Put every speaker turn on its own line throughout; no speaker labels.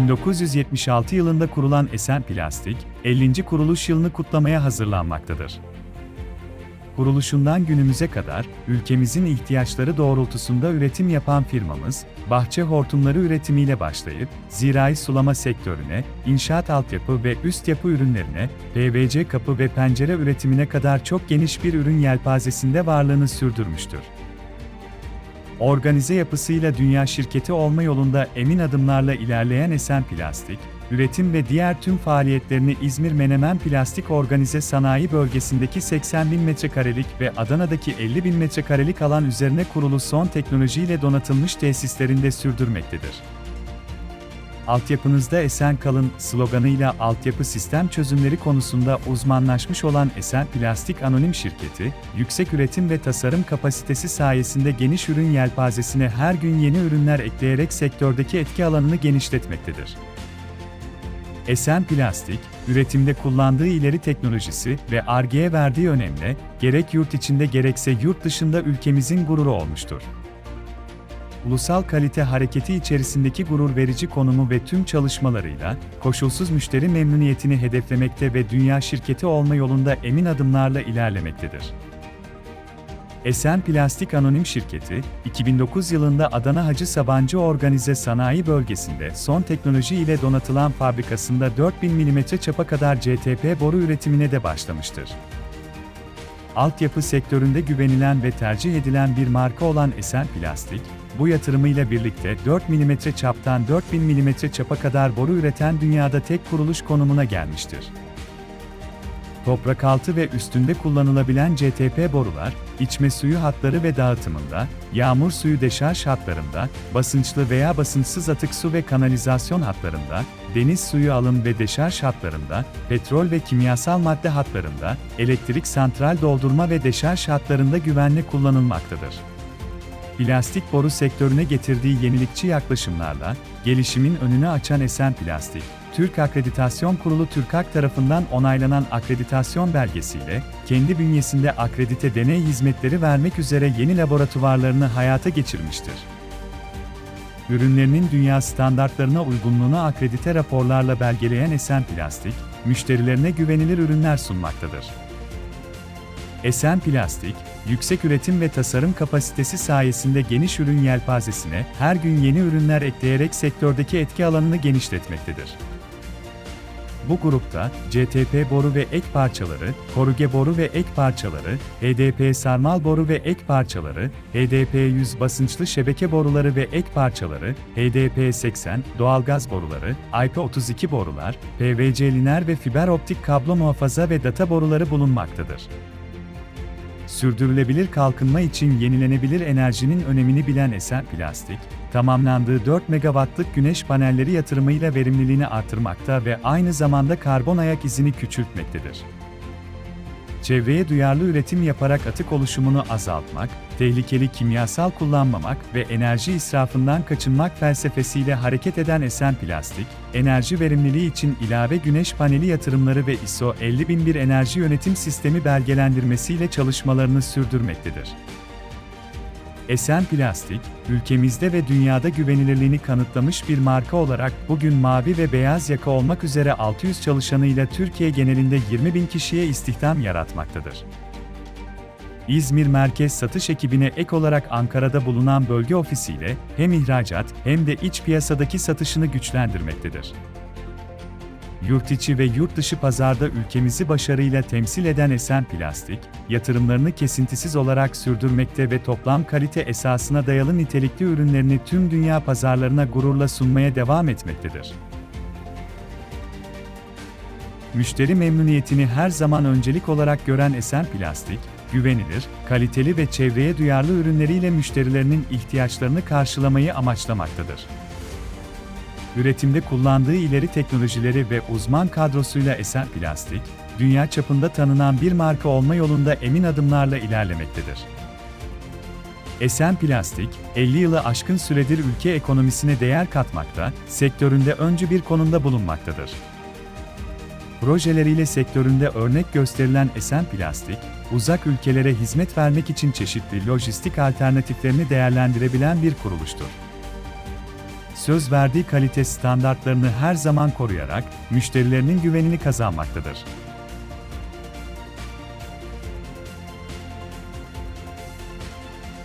1976 yılında kurulan Esen Plastik, 50. kuruluş yılını kutlamaya hazırlanmaktadır. Kuruluşundan günümüze kadar ülkemizin ihtiyaçları doğrultusunda üretim yapan firmamız, bahçe hortumları üretimiyle başlayıp zirai sulama sektörüne, inşaat altyapı ve üst yapı ürünlerine, PVC kapı ve pencere üretimine kadar çok geniş bir ürün yelpazesinde varlığını sürdürmüştür. Organize yapısıyla dünya şirketi olma yolunda emin adımlarla ilerleyen Esen Plastik, üretim ve diğer tüm faaliyetlerini İzmir Menemen Plastik Organize Sanayi Bölgesi'ndeki 80 bin metrekarelik ve Adana'daki 50 bin metrekarelik alan üzerine kurulu son teknolojiyle donatılmış tesislerinde sürdürmektedir. Altyapınızda esen kalın sloganıyla altyapı sistem çözümleri konusunda uzmanlaşmış olan Esen Plastik Anonim Şirketi, yüksek üretim ve tasarım kapasitesi sayesinde geniş ürün yelpazesine her gün yeni ürünler ekleyerek sektördeki etki alanını genişletmektedir. Esen Plastik, üretimde kullandığı ileri teknolojisi ve Ar-Ge'ye verdiği önemle, gerek yurt içinde gerekse yurt dışında ülkemizin gururu olmuştur ulusal kalite hareketi içerisindeki gurur verici konumu ve tüm çalışmalarıyla, koşulsuz müşteri memnuniyetini hedeflemekte ve dünya şirketi olma yolunda emin adımlarla ilerlemektedir. Esen Plastik Anonim Şirketi, 2009 yılında Adana Hacı Sabancı Organize Sanayi Bölgesi'nde son teknoloji ile donatılan fabrikasında 4000 mm çapa kadar CTP boru üretimine de başlamıştır. Altyapı sektöründe güvenilen ve tercih edilen bir marka olan Esen Plastik, bu yatırımıyla birlikte 4 mm çaptan 4000 mm çapa kadar boru üreten dünyada tek kuruluş konumuna gelmiştir. Toprak altı ve üstünde kullanılabilen CTP borular, içme suyu hatları ve dağıtımında, yağmur suyu deşarj hatlarında, basınçlı veya basınçsız atık su ve kanalizasyon hatlarında, deniz suyu alım ve deşarj hatlarında, petrol ve kimyasal madde hatlarında, elektrik santral doldurma ve deşarj hatlarında güvenli kullanılmaktadır. Plastik boru sektörüne getirdiği yenilikçi yaklaşımlarla, gelişimin önünü açan Esen Plastik, Türk Akreditasyon Kurulu TÜRKAK tarafından onaylanan akreditasyon belgesiyle, kendi bünyesinde akredite deney hizmetleri vermek üzere yeni laboratuvarlarını hayata geçirmiştir. Ürünlerinin dünya standartlarına uygunluğunu akredite raporlarla belgeleyen Esen Plastik, müşterilerine güvenilir ürünler sunmaktadır. Esen Plastik, yüksek üretim ve tasarım kapasitesi sayesinde geniş ürün yelpazesine her gün yeni ürünler ekleyerek sektördeki etki alanını genişletmektedir. Bu grupta CTP boru ve ek parçaları, koruge boru ve ek parçaları, HDP sarmal boru ve ek parçaları, HDP100 basınçlı şebeke boruları ve ek parçaları, HDP80 doğalgaz boruları, IP32 borular, PVC liner ve fiber optik kablo muhafaza ve data boruları bulunmaktadır sürdürülebilir kalkınma için yenilenebilir enerjinin önemini bilen Esen Plastik, tamamlandığı 4 megawattlık güneş panelleri yatırımıyla verimliliğini artırmakta ve aynı zamanda karbon ayak izini küçültmektedir çevreye duyarlı üretim yaparak atık oluşumunu azaltmak, tehlikeli kimyasal kullanmamak ve enerji israfından kaçınmak felsefesiyle hareket eden Esen Plastik, enerji verimliliği için ilave güneş paneli yatırımları ve ISO 50001 enerji yönetim sistemi belgelendirmesiyle çalışmalarını sürdürmektedir. Esen Plastik, ülkemizde ve dünyada güvenilirliğini kanıtlamış bir marka olarak bugün mavi ve beyaz yaka olmak üzere 600 çalışanıyla Türkiye genelinde 20 bin kişiye istihdam yaratmaktadır. İzmir merkez satış ekibine ek olarak Ankara'da bulunan bölge ofisiyle hem ihracat hem de iç piyasadaki satışını güçlendirmektedir yurt içi ve yurt dışı pazarda ülkemizi başarıyla temsil eden Esen Plastik, yatırımlarını kesintisiz olarak sürdürmekte ve toplam kalite esasına dayalı nitelikli ürünlerini tüm dünya pazarlarına gururla sunmaya devam etmektedir. Müşteri memnuniyetini her zaman öncelik olarak gören Esen Plastik, güvenilir, kaliteli ve çevreye duyarlı ürünleriyle müşterilerinin ihtiyaçlarını karşılamayı amaçlamaktadır üretimde kullandığı ileri teknolojileri ve uzman kadrosuyla Esen Plastik, dünya çapında tanınan bir marka olma yolunda emin adımlarla ilerlemektedir. Esen Plastik, 50 yılı aşkın süredir ülke ekonomisine değer katmakta, sektöründe öncü bir konumda bulunmaktadır. Projeleriyle sektöründe örnek gösterilen Esen Plastik, uzak ülkelere hizmet vermek için çeşitli lojistik alternatiflerini değerlendirebilen bir kuruluştur söz verdiği kalite standartlarını her zaman koruyarak müşterilerinin güvenini kazanmaktadır.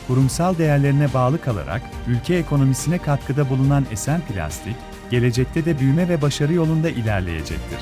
Kurumsal değerlerine bağlı kalarak ülke ekonomisine katkıda bulunan Esen Plastik, gelecekte de büyüme ve başarı yolunda ilerleyecektir.